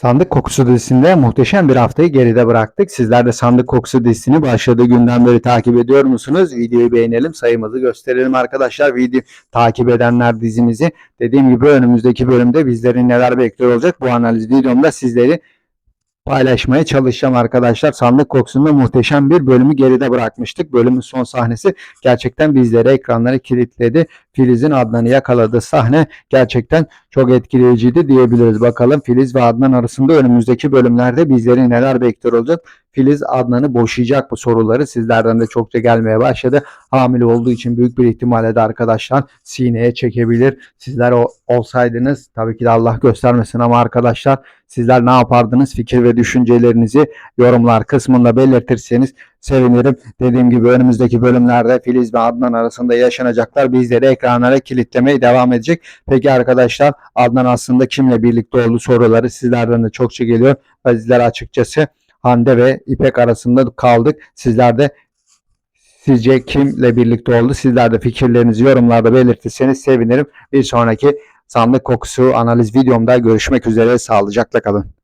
Sandık Kokusu dizisinde muhteşem bir haftayı geride bıraktık. Sizler de Sandık Kokusu dizisini başladığı günden beri takip ediyor musunuz? Videoyu beğenelim, sayımızı gösterelim arkadaşlar. Video takip edenler dizimizi dediğim gibi önümüzdeki bölümde bizleri neler bekliyor olacak bu analiz videomda sizleri paylaşmaya çalışacağım arkadaşlar. Sandık Kokusu'nda muhteşem bir bölümü geride bırakmıştık. Bölümün son sahnesi gerçekten bizlere ekranları kilitledi. Filiz'in Adnan'ı yakaladığı sahne gerçekten çok etkileyiciydi diyebiliriz. Bakalım Filiz ve Adnan arasında önümüzdeki bölümlerde bizleri neler bekliyor olacak? Filiz Adnan'ı boşayacak bu soruları sizlerden de çokça gelmeye başladı. Hamile olduğu için büyük bir ihtimalle de arkadaşlar sineye çekebilir. Sizler o, olsaydınız tabii ki de Allah göstermesin ama arkadaşlar sizler ne yapardınız? Fikir ve düşüncelerinizi yorumlar kısmında belirtirseniz sevinirim. Dediğim gibi önümüzdeki bölümlerde Filiz ve Adnan arasında yaşanacaklar bizleri ekranlara kilitlemeye devam edecek. Peki arkadaşlar Adnan aslında kimle birlikte olduğu soruları sizlerden de çokça geliyor. Bizler açıkçası Hande ve İpek arasında kaldık. Sizler de sizce kimle birlikte oldu? Sizler de fikirlerinizi yorumlarda belirtirseniz sevinirim. Bir sonraki sandık kokusu analiz videomda görüşmek üzere. Sağlıcakla kalın.